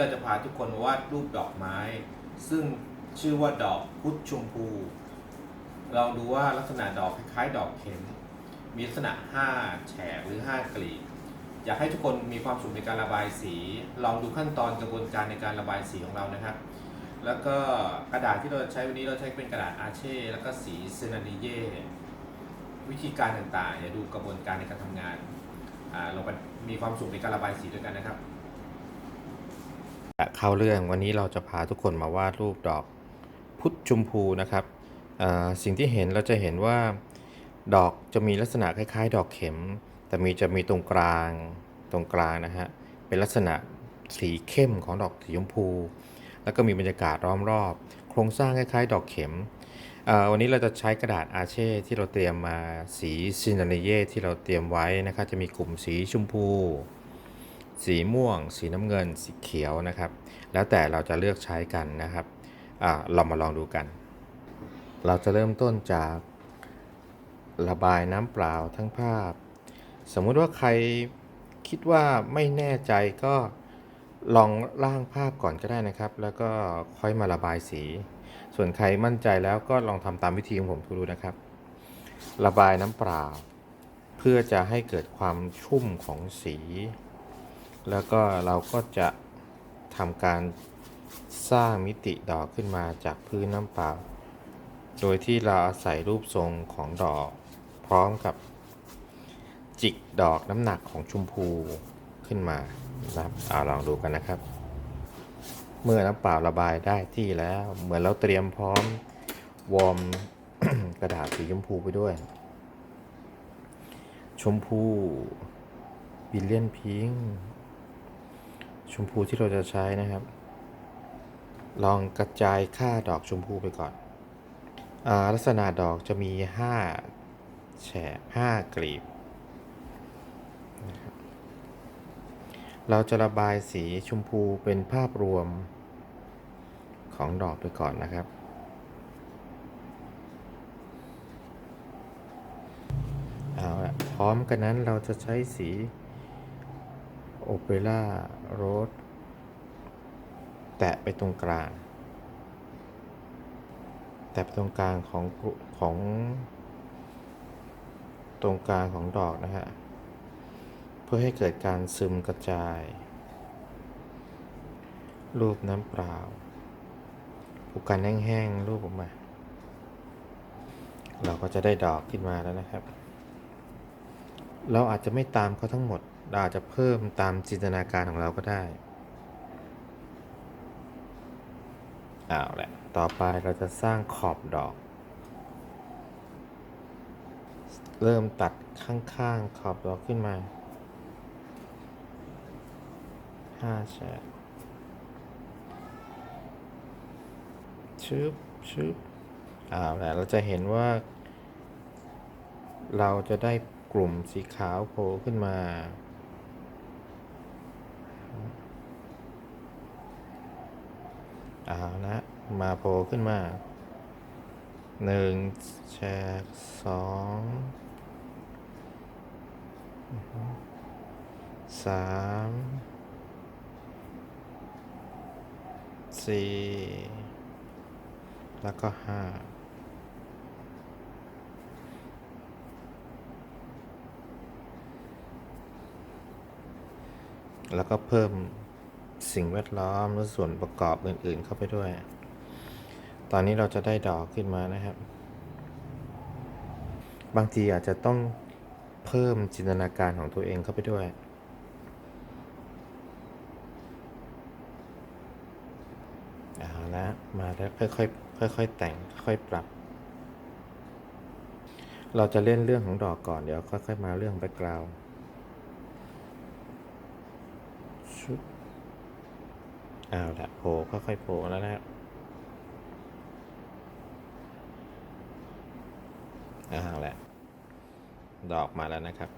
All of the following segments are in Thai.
เราจะพาทุกคนวาดรูปดอกไม้ ซึ่งชื่อว่าดอกพุทธชมพูลองดูว่าลักษณะดอกคล้ายๆ ดอกเข็ม มีลักษณะ 5 แฉกหรือ 5 กลีบอยากให้ทุกคนมีความสุขในการระบายสี ลองดูขั้นตอนกระบวนการในการระบายสีของเรานะครับ แล้วก็กระดาษที่เราใช้วันนี้เราใช้เป็นกระดาษอาเช่ แล้วก็สีเซนาดิเย่วิธีการต่างๆอย่าดูกระบวนการในการทำงาน เราไปมีความสุขในการระบายสีด้วยกันนะครับ เข้าเรื่องวันนี้เราจะพาทุกคนมาวาดรูปดอกพุทธชมพูนะครับสิ่งที่เห็นเราจะเห็นว่าดอกจะมีลักษณะคล้าย ๆ ดอกเข็ม แต่มีจะมีตรงกลางตรงกลางนะฮะเป็นลักษณะสีเข้มของดอกสีชมพู แล้วก็มีบรรยากาศล้อมรอบ โครงสร้างคล้าย ๆ ดอกเข็มวันนี้เราจะใช้กระดาษอาเช่ที่เราเตรียมมาสีซินาเนเย่ที่เราเตรียมไว้นะครับจะมีกลุ่มสีชมพู สีม่วง สีน้ำเงิน สีเขียวนะครับ แล้วแต่เราจะเลือกใช้กันนะครับเรามาลองดูกัน เราจะเริ่มต้นจากระบายน้ำเปล่าทั้งภาพ สมมุติว่าใครคิดว่าไม่แน่ใจก็ลองร่างภาพก่อนก็ได้นะครับ แล้วก็ค่อยมาระบายสี ส่วนใครมั่นใจแล้วก็ลองทำตามวิธีของผมดูนะครับ ระบายน้ำเปล่า เพื่อจะให้เกิดความชุ่มของสี แล้วก็เราก็จะทำการสร้างมิติดอกขึ้นมาจากพื้นน้ำเปล่า โดยที่เราอาศัยรูปทรงของดอก พร้อมกับจิกดอกน้ำหนักของชมพูขึ้นมานะครับเอาลองดูกันนะครับ เมื่อน้ำเปล่าระบายได้ที่แล้ว เหมือนเราเตรียมพร้อมวอร์มกระดาษสีชมพูไปด้วย ชมพูบิลเลียนพิง ชมพูที่เราจะใช้นะครับ ลองกระจายค่าดอกชมพูไปก่อนอลักษณะดอกจะมี 5 แฉก5กลีบนะครับเราจะระบายสีชมพูเป็นภาพรวมของดอกไปก่อนนะครับ เอาละพร้อมกันนั้นเราจะใช้สี อเปร่าโรสแตะไปตรงกลาง แตะไปตรงกลางของของ ตรงกลางของดอกนะฮะ เพื่อให้เกิดการซึมกระจาย รูปน้ำเปล่าผูกกันแห้งๆรูปออกมา เราก็จะได้ดอกขึ้นมาแล้วนะครับ เราอาจจะไม่ตามเขาทั้งหมด เราอาจจะเพิ่มตามจินตนาการของเราก็ได้เอาแหละต่อไปเราจะสร้างขอบดอก เริ่มตัดข้างๆขอบดอกขึ้นมาห้าแฉกชึบชึบเอาแหละเราจะเห็นว่า เราจะได้กลุ่มสีขาวโผล่ขึ้นมา เอาละมาโผล่ขึ้นมาหนึ่งแฉกสองสามสี่แล้วก็ห้า แล้วก็เพิ่มสิ่งแวดล้อมหรือส่วนประกอบอื่น ๆ เข้าไปด้วย ตอนนี้เราจะได้ดอกขึ้นมานะครับ บางทีอาจจะต้องเพิ่มจินตนาการของตัวเองเข้าไปด้วย เอาละมาแล้วค่อยๆค่อยๆแต่งค่อยปรับ เราจะเล่นเรื่องของดอกก่อนเดี๋ยวค่อยๆมาเรื่องแบ็กกราวด์ ชุด เอาละโผล่ค่อยๆโผล่แล้วนะครับเอาละดอกมาแล้วนะครับ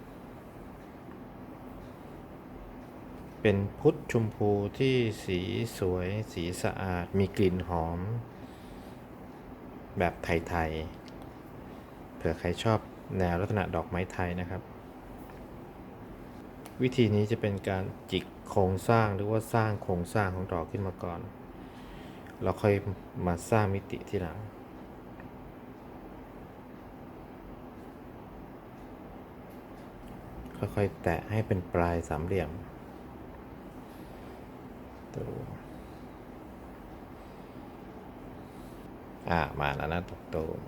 เป็นพุทธชมพูที่สีสวยสีสะอาด มีกลิ่นหอม แบบไทยๆ เผื่อใครชอบแนวลักษณะดอกไม้ไทยนะครับ วิธีนี้จะเป็นการจิก โครงสร้างหรือว่าสร้างโครงสร้างของดอกขึ้นมาก่อน เราค่อยมาสร้างมิติที่หลังค่อยๆแตะให้เป็นปลายสามเหลี่ยมตูมอ่ามาแล้วนะดอกตูม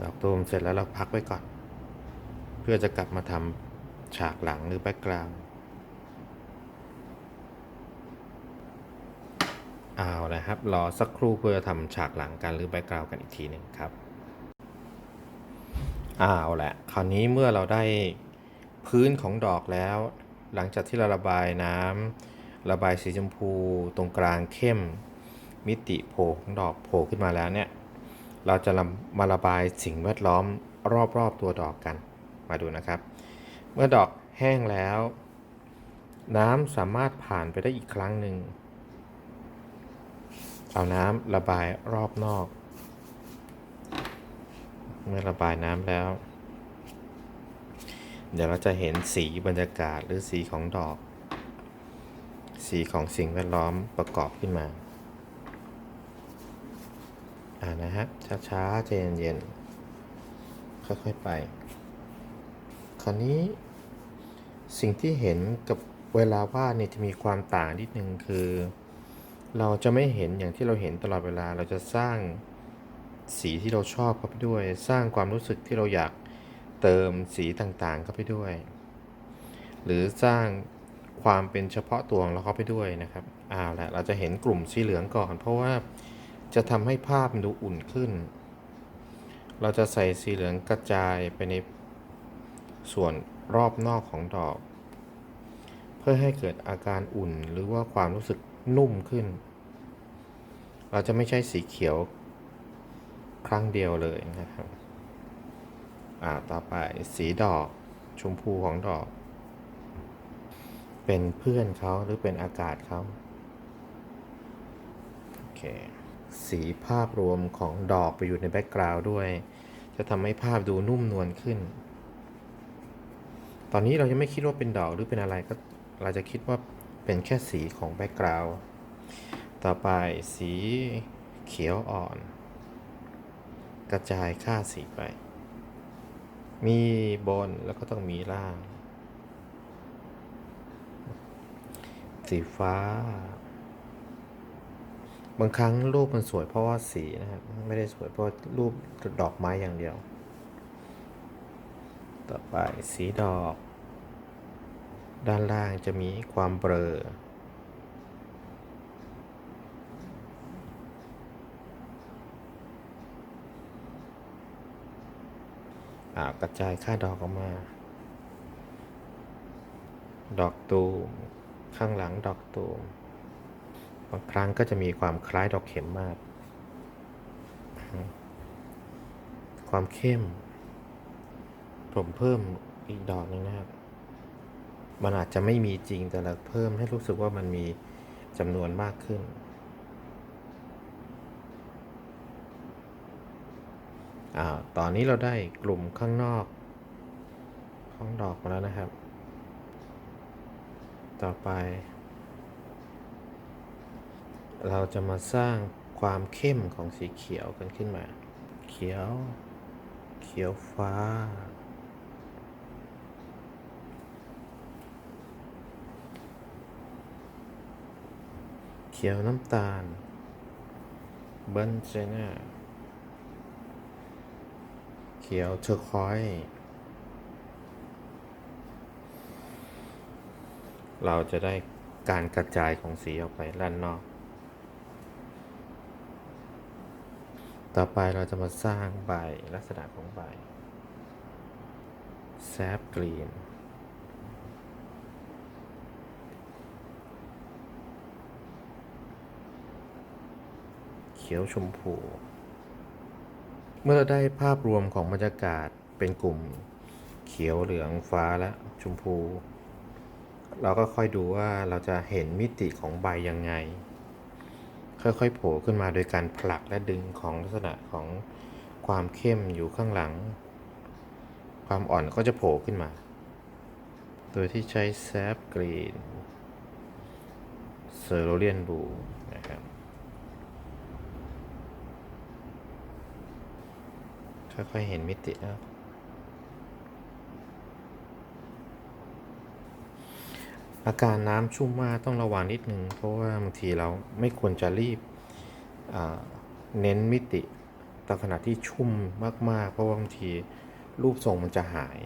ดอกตูมเสร็จแล้วเราพักไว้ก่อน เพื่อจะกลับมาทำ ฉากหลังหรือแบ็กกราวด์เอาละครับ รอสักครู่เพื่อทำฉากหลังกันหรือแบ็กกราวด์กันอีกทีหนึ่งครับเอาแหละคราวนี้เมื่อเราได้พื้นของดอกแล้ว หลังจากที่เราระบายน้ำระบายสีชมพูตรงกลางเข้ม มิติโผล่ของดอกโผล่ขึ้นมาแล้วเนี่ยเราจะมาระบายสิ่งแวดล้อมรอบๆตัวดอกกันมาดูนะครับ เมื่อดอกแห้งแล้ว น้ำสามารถผ่านไปได้อีกครั้งหนึ่ง เอาน้ำระบายรอบนอก เมื่อระบายน้ำแล้ว เดี๋ยวเราจะเห็นสีบรรยากาศหรือสีของดอก สีของสิ่งแวดล้อมประกอบขึ้นมา อ่านะฮะ ช้าๆใจเย็นๆค่อยๆไป คราวนี้สิ่งที่เห็นกับเวลาวาดเนี่ยจะมีความต่างนิดนึงคือ เราจะไม่เห็นอย่างที่เราเห็นตลอดเวลาเราจะสร้างสีที่เราชอบเข้าไปด้วย สร้างความรู้สึกที่เราอยากเติมสีต่างๆเข้าไปด้วย หรือสร้างความเป็นเฉพาะตัวของเราเข้าไปด้วยนะครับเอาละเราจะเห็นกลุ่มสีเหลืองก่อน เพราะว่าจะทำให้ภาพมันดูอุ่นขึ้น เราจะใส่สีเหลืองกระจายไปใน ส่วนรอบนอกของดอก เพื่อให้เกิดอาการอุ่นหรือว่าความรู้สึกนุ่มขึ้น เราจะไม่ใช้สีเขียว ครั้งเดียวเลยนะครับ อ่าต่อไปสีดอกชมพูของดอก เป็นเพื่อนเขาหรือเป็นอากาศเขาโอเคสีภาพรวมของดอกไปอยู่ในแบ็กกราวด์ด้วย จะทำให้ภาพดูนุ่มนวลขึ้น ตอนนี้เรายังไม่คิดว่าเป็นดอกหรือเป็นอะไรก็เราจะคิดว่าเป็นแค่สีของแบ็กกราวด์ต่อไปสีเขียวอ่อน กระจายค่าสีไป มีบนแล้วก็ต้องมีล่าง สีฟ้า บางครั้งรูปมันสวยเพราะว่าสีนะครับไม่ได้สวยเพราะรูปดอกไม้อย่างเดียว ต่อไปสีดอก ด้านล่างจะมีความเบลออากระจายค่าดอกออกมา ดอกตูม ข้างหลังดอกตูม บางครั้งก็จะมีความคล้ายดอกเข็มมาก ความเข้ม ผมเพิ่มอีกดอกหนึงนะครับ มันอาจจะไม่มีจริงแต่เราเพิ่มให้รู้สึกว่ามันมีจำนวนมากขึ้น อ่า ตอนนี้เราได้กลุ่มข้างนอก ของดอกมาแล้วนะครับ ต่อไป เราจะมาสร้างความเข้มของสีเขียวกันขึ้นมา เขียว เขียวฟ้า ขียวน้ำตาลเบิร์นเจน่า เขียวเทอร์คอย เราจะได้การกระจายของสีออกไปด้านนอก ต่อไปเราจะมาสร้างใบลักษณะของใบแซฟกรีน เขียวชมพู เมื่อเราได้ภาพรวมของบรรยากาศเป็นกลุ่มเขียวเหลืองฟ้าและชมพู เราก็ค่อยดูว่าเราจะเห็นมิติของใบยังไง ค่อยๆโผล่ขึ้นมาโดยการผลักและดึงของลักษณะของความเข้มอยู่ข้างหลัง ความอ่อนก็จะโผล่ขึ้นมา โดยที่ใช้แซฟกรีนเซอร์โรเลียนบูนะครับ ค่อยๆเห็นมิตินะอาการน้ำชุ่มมากต้องระวังนิดนึง เพราะว่าบางทีเราไม่ควรจะรีบเน้นมิติตอนขณะที่ชุ่มมาก ๆ เพราะว่าบางทีรูปทรงมันจะหาย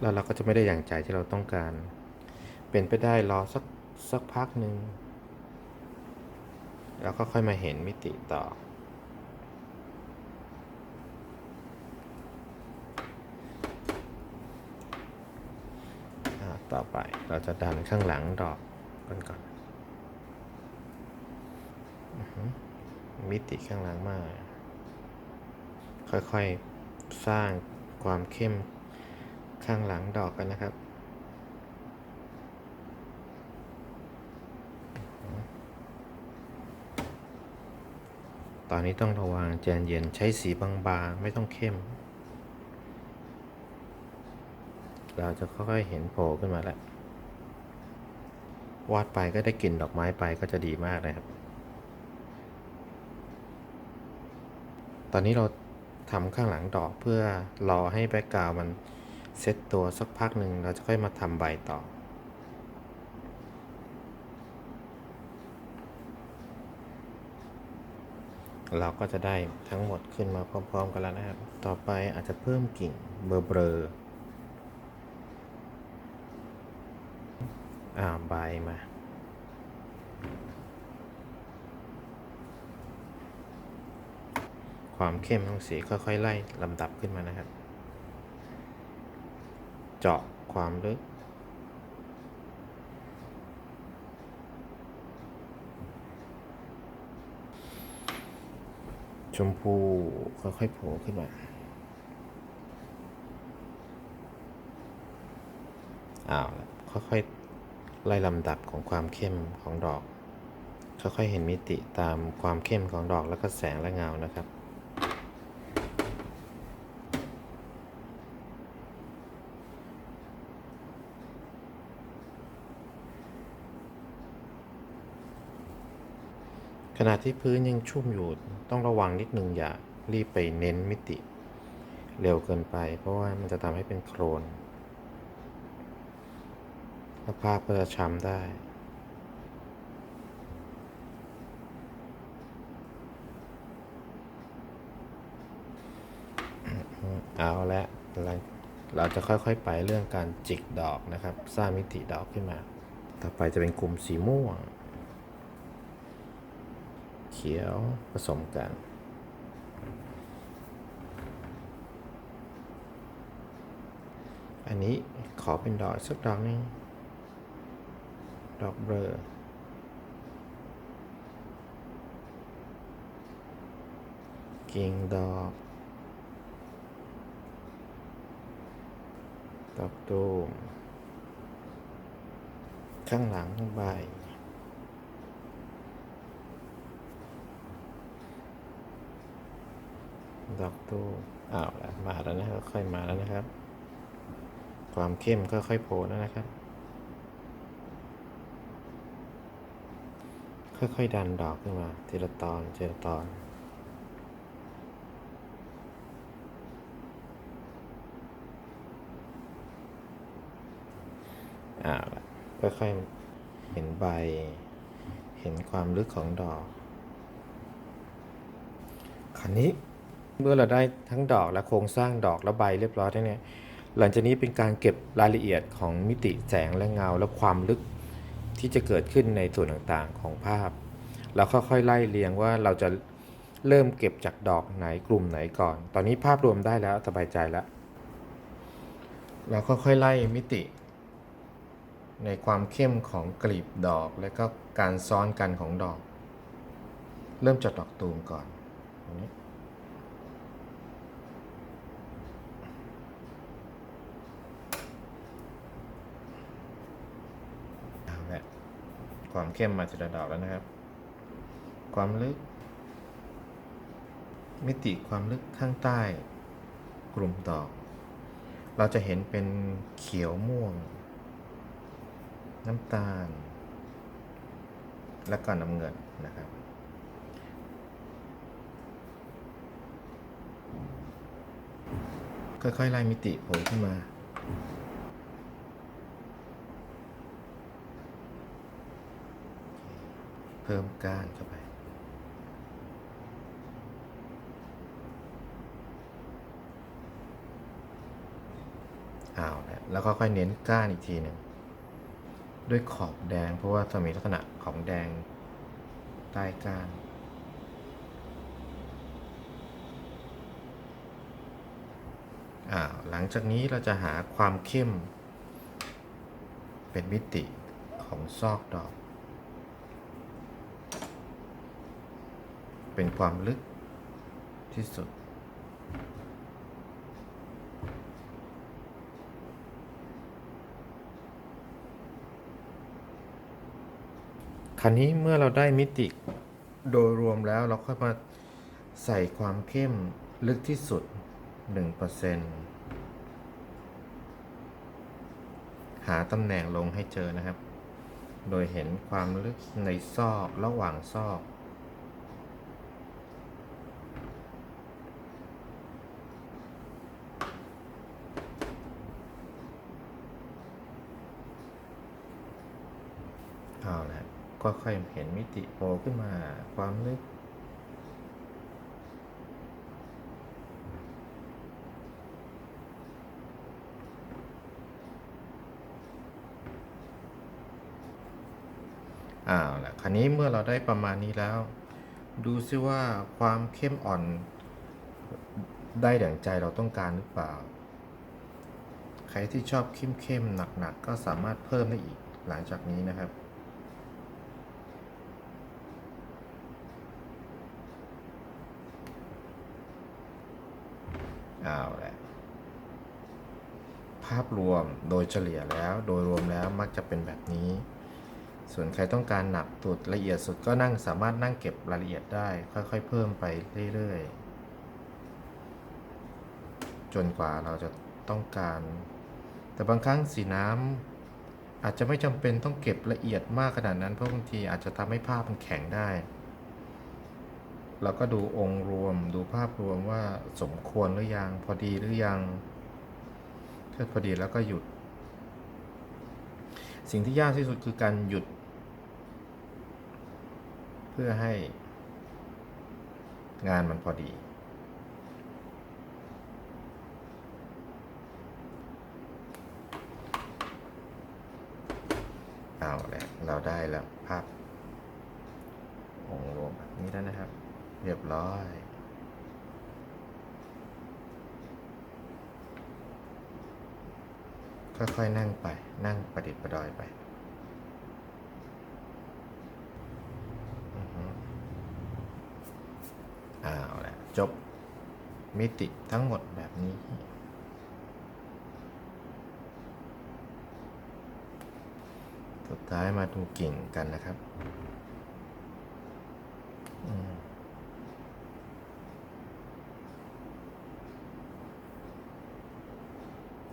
แล้วเราก็จะไม่ได้อย่างใจที่เราต้องการ เป็นไปได้รอสักสักพักหนึ่งแล้วก็ค่อยมาเห็นมิติต่อ อ่า ต่อไป เราจะดันข้างหลังดอกกันก่อนมิติข้างหลังมาก ค่อยๆ สร้างความเข้มข้างหลังดอกกันนะครับ ตอนนี้ต้องระวังใจเย็นใช้สีบางๆ ไม่ต้องเข้ม เราจะค่อยๆเห็นโผล่ขึ้นมาแล้ววาดไปก็ได้กลิ่นดอกไม้ไปก็จะดีมากเลยครับ ตอนนี้เราทำข้างหลังดอกเพื่อรอให้แบ็กกราวมันเซตตัวสักพักหนึ่งเราจะค่อยมาทำใบต่อ เราก็จะได้ทั้งหมดขึ้นมาพร้อมๆกันแล้วนะครับ ต่อไปอาจจะเพิ่มกิ่งเบลอๆาใบมา ความเข้มของสีค่อยๆ ไล่ลำดับขึ้นมานะครับ เจาะความลึก ชมพูค่อยๆโผล่ขึ้นมาอ้าวค่อยๆ ไล่ลำดับของความเข้มของดอก ค่อยๆเห็นมิติตามความเข้มของดอกแล้วก็แสงและเงานะครับขณะที่พื้นยังชุ่มอยู่ต้องระวังนิดนึงอย่ารีบไปเน้นมิติ เร็วเกินไป เพราะว่ามันจะทำให้เป็นโครน แล้วภาพก็จะช้ำได้เอาละเราจะค่อยๆไปเรื่องการจิกดอกนะครับ สร้างมิติดอกขึ้นมา ต่อไปจะเป็นกลุ่มสีม่วง เขียวผสมกัน อันนี้ขอเป็นดอกสักดอกหนึง ดอกเบลอกิ่งดอก ดอกตูม ข้างหลังใบ ดอกตูมอ้าวแล้วมาแล้วนะครับ ค่อยมาแล้วนะครับ ความเข้มก็ค่อยโผล่แล้วนะครับ ค่อยๆดันดอกขึ้นมาทีละตอนทีละตอนอ่าค่อยๆเห็นใบ เห็นความลึกของดอกคันนี้เมื่อเราได้ทั้งดอกและโครงสร้างดอกและใบเรียบร้อยแล้วเนี่ย หลังจากนี้เป็นการเก็บรายละเอียดของมิติแสงและเงาและความลึก ที่จะเกิดขึ้นในส่วนต่างๆของภาพ เราค่อยๆไล่เรียงว่าเราจะเริ่มเก็บจากดอกไหนกลุ่มไหนก่อน ตอนนี้ภาพรวมได้แล้วสบายใจแล้ว เราค่อยๆไล่มิติ ในความเข้มของกลีบดอก และก็การซ้อนกันของดอก เริ่มจากดอกตูมก่อนตรงนี้ เอาละ ความเข้มมาทีละดอกแล้วนะครับ ความลึก มิติความลึกข้างใต้กลุ่มดอก เราจะเห็นเป็นเขียวม่วง น้ำตาล และก็น้ำเงินนะครับค่อยๆไล่มิติโผล่ขึ้นมา เพิ่มก้านเข้าไปอ้าวแล้วแล้วก็ค่อยเน้นก้านอีกทีหนึ่งด้วยขอบแดงเพราะว่าจะมีลักษณะของแดงใต้ก้านอ่าหลังจากนี้เราจะหาความเข้ม เป็นมิติของซอกดอก เป็นความลึกที่สุด คราวนี้เมื่อเราได้มิติโดยรวมแล้วเราค่อยมาใส่ความเข้มลึกที่สุด 1%หาตำแหน่งลงให้เจอนะครับ โดยเห็นความลึกในซอกระหว่างซอก เอาละ ก็ค่อยเห็นมิติโผล่ขึ้นมาความลึก อ้าวละคราวนี้เมื่อเราได้ประมาณนี้แล้ว ดูซิว่าความเข้มอ่อนได้ดั่งใจเราต้องการหรือเปล่า ใครที่ชอบเข้มๆหนักๆก็สามารถเพิ่มได้อีกหลังจากนี้นะครับ เอาแหละภาพรวมโดยเฉลี่ยแล้ว โดยรวมแล้วมักจะเป็นแบบนี้ ส่วนใครต้องการหนักตุดละเอียดสุดก็นั่งสามารถนั่งเก็บรายละเอียดได้ ค่อยๆ เพิ่มไปเรื่อยๆ จนกว่าเราจะต้องการ แต่บางครั้งสีน้ำอาจจะไม่จำเป็นต้องเก็บละเอียดมากขนาดนั้นเพราะบางทีอาจจะทำให้ภาพมันแข็งได้ เราก็ดูองค์รวมดูภาพรวมว่าสมควรหรือยัง พอดีหรือยังถ้าพอดีแล้วก็หยุด สิ่งที่ยากที่สุดคือการหยุด เพื่อให้งานมันพอดี เอาแหละเราได้แล้วภาพองรวมแบบนี้แล้วนะครับ เรียบร้อย ค่อยๆนั่งไป นั่งประดิษฐ์ประดอยไปอือฮึเอาแหละจบมิติทั้งหมดแบบนี้สุดท้ายมาดูกิ่งกันนะครับ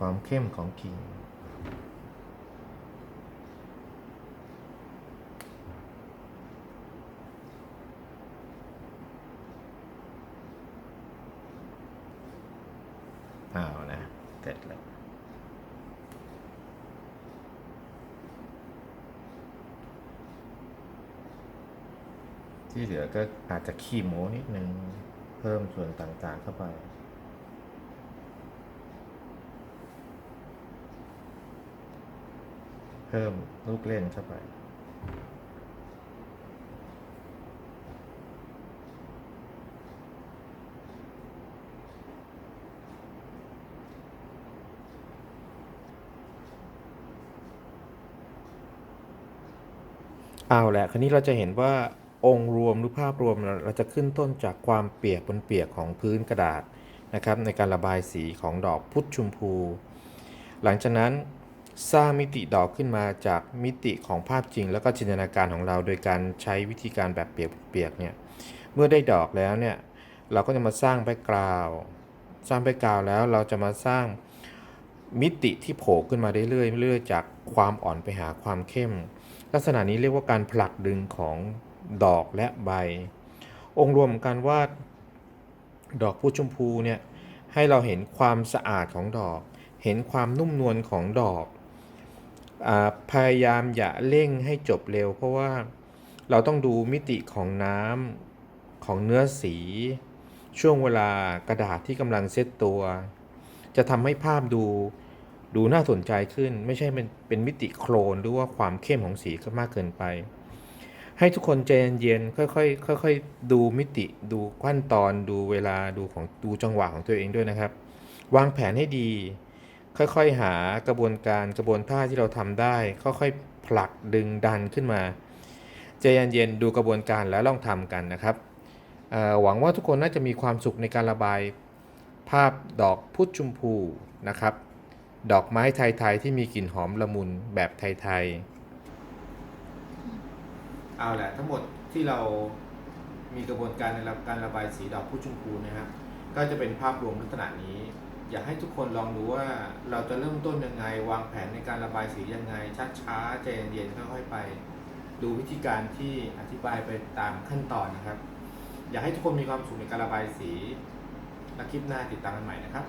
ความเข้มของกิ่งเอานะเสร็จแล้วที่เหลือก็อาจจะขี้โม้นิดนึง เพิ่มส่วนต่างๆเข้าไป เพิ่มลูกเล่นเข้าไป เอาแหละคราวนี้เราจะเห็นว่าองค์รวมหรือภาพรวมเราเราจะขึ้นต้นจากความเปียกบนเปียกของพื้นกระดาษนะครับในการระบายสีของดอกพุทธชมพู หลังจากนั้น สร้างมิติดอกขึ้นมาจากมิติของภาพจริง แล้วก็จินตนาการของเราโดยการใช้วิธีการแบบเปียกเปียกเนี่ยเมื่อได้ดอกแล้วเนี่ยเราก็จะมาสร้างแบ็กกราวสร้างแบ็กกราวแล้วเราจะมาสร้างมิติที่โผล่ขึ้นมาเรื่อยๆเรื่อยๆจากความอ่อนไปหาความเข้ม ลักษณะนี้เรียกว่าการผลักดึงของดอกและใบ องค์รวมการวาดดอกพุชมพูเนี่ยให้เราเห็นความสะอาดของดอก เห็นความนุ่มนวลของดอก พยายามอย่าเร่งให้จบเร็ว เพราะว่าเราต้องดูมิติของน้ำของเนื้อสี ช่วงเวลากระดาษที่กำลังเซตตัว จะทำให้ภาพดูดูน่าสนใจขึ้น ไม่ใช่เป็นเป็นมิติโครนหรือว่าความเข้มของสีก็มากเกินไป ให้ทุกคนใจเย็นๆค่อยๆค่อยๆดูมิติดูขั้นตอนดูเวลาดูของดูจังหวะของตัวเองด้วยนะครับ วางแผนให้ดี ค่อยๆ หากระบวนการกระบวนท่าที่เราทำได้ ค่อยๆ ผลักดึงดันขึ้นมาใจเย็นๆดูกระบวนการแล้วลองทำกันนะครับ หวังว่าทุกคนน่าจะมีความสุขในการระบายภาพดอกพุทธชมพูนะครับ ดอกไม้ไทยๆที่มีกลิ่นหอมละมุนแบบไทยๆ เอาแหละทั้งหมดที่เรามีกระบวนการในการระบายสีดอกพุทธชมพูนะครับ ก็จะเป็นภาพรวมลักษณะนี้ อยากให้ทุกคนลองดูว่าเราจะเริ่มต้นยังไง วางแผนในการระบายสียังไงช้าๆใจเย็นๆค่อยๆไป ดูวิธีการที่อธิบายไปตามขั้นตอนนะครับ อยากให้ทุกคนมีความสุขในการระบายสีและคลิปหน้าติดตามกันใหม่นะครับ